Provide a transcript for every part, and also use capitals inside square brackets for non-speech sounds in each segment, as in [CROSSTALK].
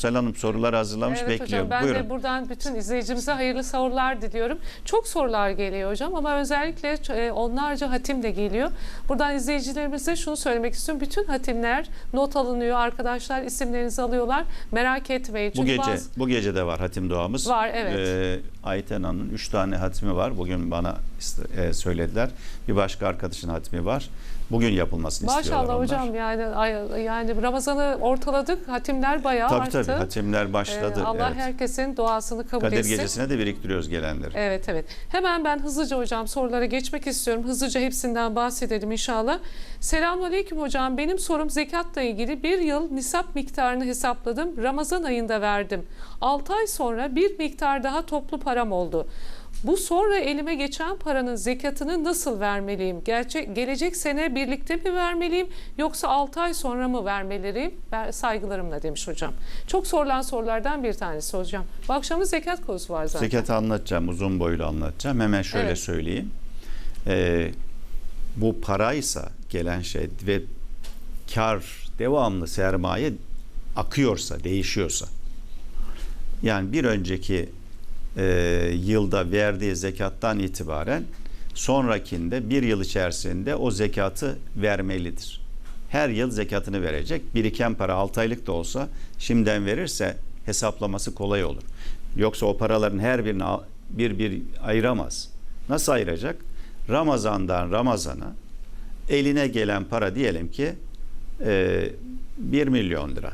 Sel Hanım sorular hazırlamış Evet bekliyor. hocam ben Buyurun. de buradan bütün izleyicimize hayırlı sahurlar diliyorum. Çok sorular geliyor hocam ama özellikle e, onlarca hatim de geliyor. Buradan izleyicilerimize şunu söylemek istiyorum. Bütün hatimler not alınıyor. Arkadaşlar isimlerinizi alıyorlar. Merak etmeyin. bu gece bazı- bu gece de var hatim duamız. Var, evet. Ee, Ayten Hanım'ın 3 tane hatimi var. Bugün bana e, söylediler. Bir başka arkadaşın hatimi var. Bugün yapılmasını istiyorlar Maşallah onlar. hocam yani yani Ramazan'ı ortaladık. Hatimler bayağı Tabii arttı. tabii hatimler başladı. Ee, Allah evet. herkesin duasını kabul Kadir etsin. gecesine de biriktiriyoruz gelenleri. Evet evet. Hemen ben hızlıca hocam sorulara geçmek istiyorum. Hızlıca hepsinden bahsedelim inşallah. Selamünaleyküm hocam. Benim sorum zekatla ilgili. Bir yıl nisap miktarını hesapladım. Ramazan ayında verdim. 6 ay sonra bir miktar daha toplu param oldu. Bu sonra elime geçen paranın zekatını nasıl vermeliyim? Gerçek gelecek sene birlikte mi vermeliyim yoksa 6 ay sonra mı vermeliyim? Ver- Saygılarımla demiş hocam. Çok sorulan sorulardan bir tanesi hocam. Bu akşamın zekat konusu var zaten. Zekatı anlatacağım, uzun boylu anlatacağım. Hemen şöyle Evet. söyleyeyim. Ee, bu paraysa gelen şey ve kar devamlı sermaye akıyorsa, değişiyorsa yani bir önceki e, yılda verdiği zekattan itibaren sonrakinde bir yıl içerisinde o zekatı vermelidir. Her yıl zekatını verecek. Biriken para 6 aylık da olsa şimdiden verirse hesaplaması kolay olur. Yoksa o paraların her birini bir bir ayıramaz. Nasıl ayıracak? Ramazandan Ramazana eline gelen para diyelim ki e, 1 milyon lira.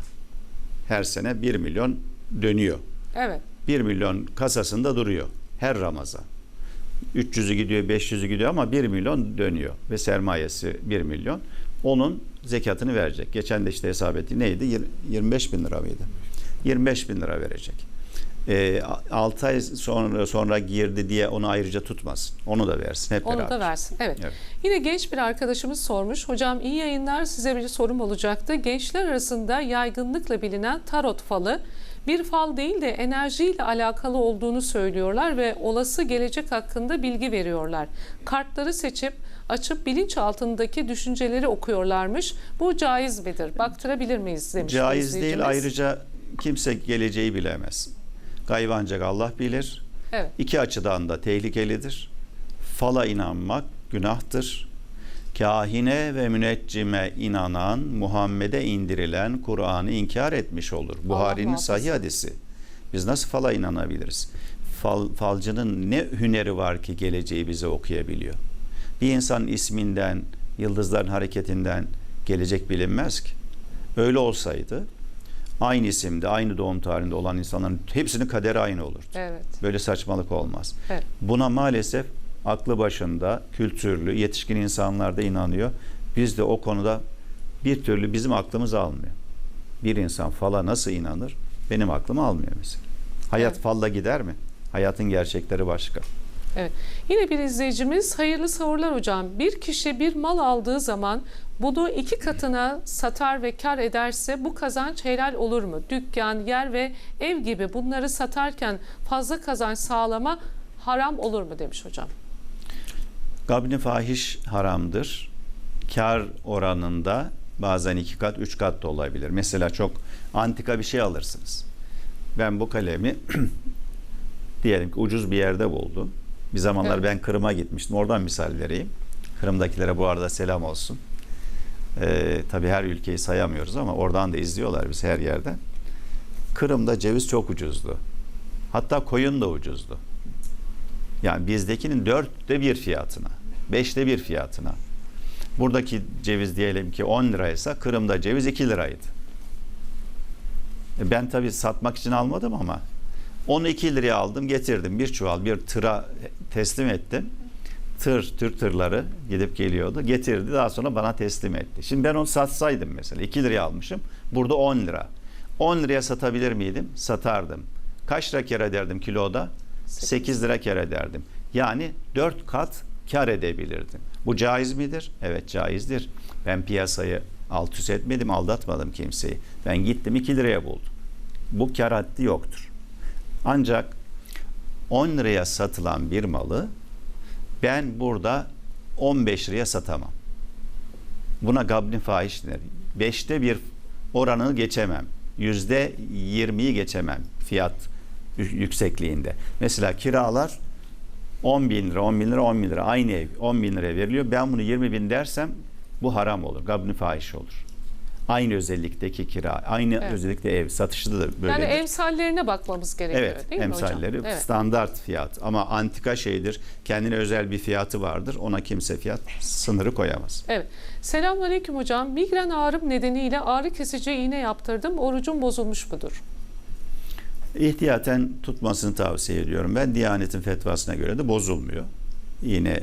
Her sene 1 milyon dönüyor. Evet. 1 milyon kasasında duruyor her Ramazan. 300'ü gidiyor, 500'ü gidiyor ama 1 milyon dönüyor ve sermayesi 1 milyon. Onun zekatını verecek. Geçen de işte hesap etti. Neydi? Yir- 25 bin lira mıydı? 25 bin lira verecek. Ee, 6 ay sonra sonra girdi diye onu ayrıca tutmasın. Onu da versin hep Onu beraber. da versin. Evet. Evet. Yine genç bir arkadaşımız sormuş. Hocam iyi yayınlar size bir sorum olacaktı. Gençler arasında yaygınlıkla bilinen tarot falı bir fal değil de enerjiyle alakalı olduğunu söylüyorlar ve olası gelecek hakkında bilgi veriyorlar. Kartları seçip açıp bilinç altındaki düşünceleri okuyorlarmış. Bu caiz midir? Baktırabilir miyiz demiş. Caiz değil ayrıca kimse geleceği bilemez. Gaybı ancak Allah bilir. Evet. İki açıdan da tehlikelidir. Fala inanmak günahtır. Kahine ve müneccime inanan Muhammed'e indirilen Kur'an'ı inkar etmiş olur. Buhari'nin sahih hadisi. Biz nasıl fala inanabiliriz? Fal, falcının ne hüneri var ki geleceği bize okuyabiliyor? Bir insanın isminden, yıldızların hareketinden gelecek bilinmez ki. Öyle olsaydı aynı isimde, aynı doğum tarihinde olan insanların hepsinin kaderi aynı olurdu. Evet. Böyle saçmalık olmaz. Evet. Buna maalesef aklı başında, kültürlü, yetişkin insanlar da inanıyor. Biz de o konuda bir türlü bizim aklımız almıyor. Bir insan fala nasıl inanır? Benim aklım almıyor mesela. Hayat Evet. falla gider mi? Hayatın gerçekleri başka. Evet. Yine bir izleyicimiz hayırlı sahurlar hocam. Bir kişi bir mal aldığı zaman bunu iki katına satar ve kar ederse bu kazanç helal olur mu? Dükkan, yer ve ev gibi bunları satarken fazla kazanç sağlama haram olur mu demiş hocam. Gabni fahiş haramdır. Kar oranında bazen iki kat, üç kat da olabilir. Mesela çok antika bir şey alırsınız. Ben bu kalemi [CLEARS THROAT] diyelim ki ucuz bir yerde buldum. Bir zamanlar Evet. ben Kırım'a gitmiştim. Oradan misal vereyim. Kırım'dakilere bu arada selam olsun. Ee, tabii her ülkeyi sayamıyoruz ama oradan da izliyorlar biz her yerden. Kırım'da ceviz çok ucuzdu. Hatta koyun da ucuzdu. Yani bizdekinin dörtte bir fiyatına, beşte bir fiyatına. Buradaki ceviz diyelim ki 10 liraysa Kırım'da ceviz 2 liraydı. E Ben tabii satmak için almadım ama onu 2 liraya aldım getirdim bir çuval bir tıra teslim ettim. Tır, Türk tırları gidip geliyordu. Getirdi daha sonra bana teslim etti. Şimdi ben onu satsaydım mesela 2 liraya almışım. Burada 10 lira. 10 liraya satabilir miydim? Satardım. Kaç lira kar ederdim kiloda? 8 lira kar ederdim. Yani 4 kat kar edebilirdim. Bu caiz midir? Evet caizdir. Ben piyasayı alt üst etmedim, aldatmadım kimseyi. Ben gittim 2 liraya buldum. Bu kar haddi yoktur. Ancak 10 liraya satılan bir malı ben burada 15 liraya satamam. Buna gabni fahiş denir. Beşte bir oranını geçemem. yüzde 20'yi geçemem fiyat yüksekliğinde. Mesela kiralar 10 bin lira, 10 bin lira, 10 bin lira aynı ev 10 bin liraya veriliyor. Ben bunu 20 bin dersem bu haram olur. Gabni fahiş olur. Aynı özellikteki kira, aynı Evet. özellikte ev satışı da böyle. Yani emsallerine bakmamız gerekiyor Evet, değil mi emsalleri hocam? Evet. standart fiyat ama antika şeydir. Kendine özel bir fiyatı vardır. Ona kimse fiyat sınırı koyamaz. Evet. Selamünaleyküm hocam. Migren ağrım nedeniyle ağrı kesici iğne yaptırdım. Orucum bozulmuş mudur? İhtiyaten tutmasını tavsiye ediyorum. Ben Diyanet'in fetvasına göre de bozulmuyor. Yine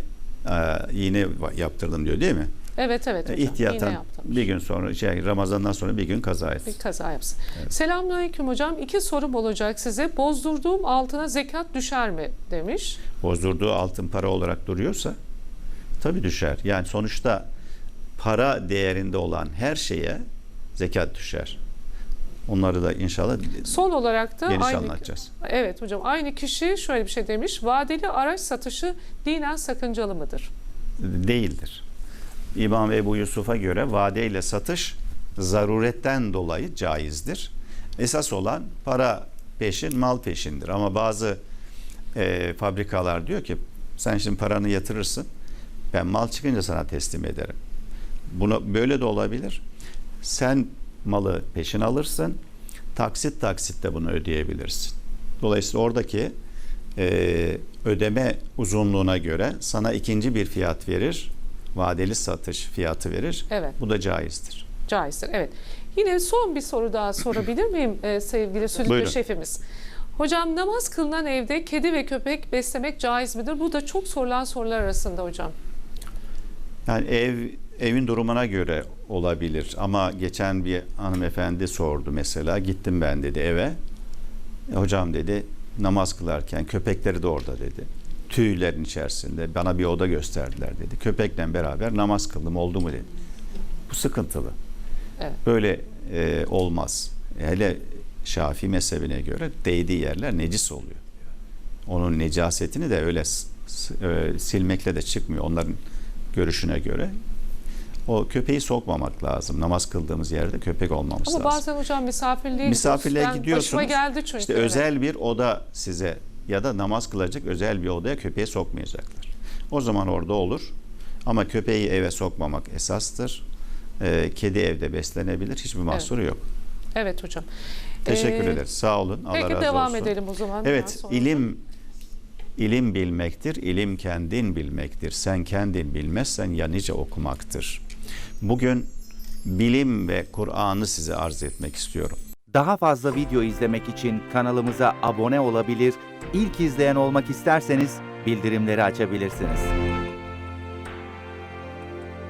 iğne yaptırdım diyor değil mi? Evet evet hocam. İhtiyaten yaptım. bir gün sonra şey Ramazan'dan sonra bir gün kaza etsin. Bir kaza yapsın. Selamünaleyküm hocam. İki sorum olacak size. Bozdurduğum altına zekat düşer mi demiş. Bozdurduğu altın para olarak duruyorsa tabii düşer. Yani sonuçta para değerinde olan her şeye zekat düşer. Onları da inşallah Son olarak da geniş aynı anlatacağız. Evet hocam aynı kişi şöyle bir şey demiş. Vadeli araç satışı dinen sakıncalı mıdır? değildir. İmam Ebu Yusuf'a göre vadeyle satış zaruretten dolayı caizdir. Esas olan para peşin, mal peşindir. Ama bazı e, fabrikalar diyor ki sen şimdi paranı yatırırsın, ben mal çıkınca sana teslim ederim. Buna böyle de olabilir. Sen malı peşin alırsın, taksit taksitte bunu ödeyebilirsin. Dolayısıyla oradaki e, ödeme uzunluğuna göre sana ikinci bir fiyat verir. Vadeli satış fiyatı verir. Evet. Bu da caizdir. Caizdir. Evet. Yine son bir soru daha sorabilir [CLEARS THROAT] miyim e, sevgili Buyurun. şefimiz? Hocam namaz kılınan evde kedi ve köpek beslemek caiz midir? Bu da çok sorulan sorular arasında hocam. Yani ev evin durumuna göre olabilir ama geçen bir hanımefendi sordu mesela gittim ben dedi eve. E, hocam dedi namaz kılarken köpekleri de orada dedi. Tüylerin içerisinde bana bir oda gösterdiler dedi. Köpekle beraber namaz kıldım oldu mu dedi. Bu sıkıntılı. Evet. Böyle e, olmaz. Hele Şafii mezhebine göre değdiği yerler necis oluyor. Onun necasetini de öyle e, silmekle de çıkmıyor onların görüşüne göre. O köpeği sokmamak lazım. Namaz kıldığımız yerde köpek olmamız Ama lazım. bazen hocam misafirliğe Misafirliğe gidiyorsunuz. Başıma geldi çünkü. İşte evet. özel bir oda size ya da namaz kılacak özel bir odaya köpeği sokmayacaklar. O zaman orada olur. Ama köpeği eve sokmamak esastır. Ee, kedi evde beslenebilir. Hiçbir mahsuru yok. Evet hocam. Teşekkür Ee, ederiz. Sağ olun. Allah Peki razı devam olsun. edelim o zaman. Evet, ilim ilim bilmektir. İlim kendin bilmektir. Sen kendin bilmezsen ya nice okumaktır. Bugün bilim ve Kur'an'ı size arz etmek istiyorum. Daha fazla video izlemek için kanalımıza abone olabilir, ilk izleyen olmak isterseniz bildirimleri açabilirsiniz.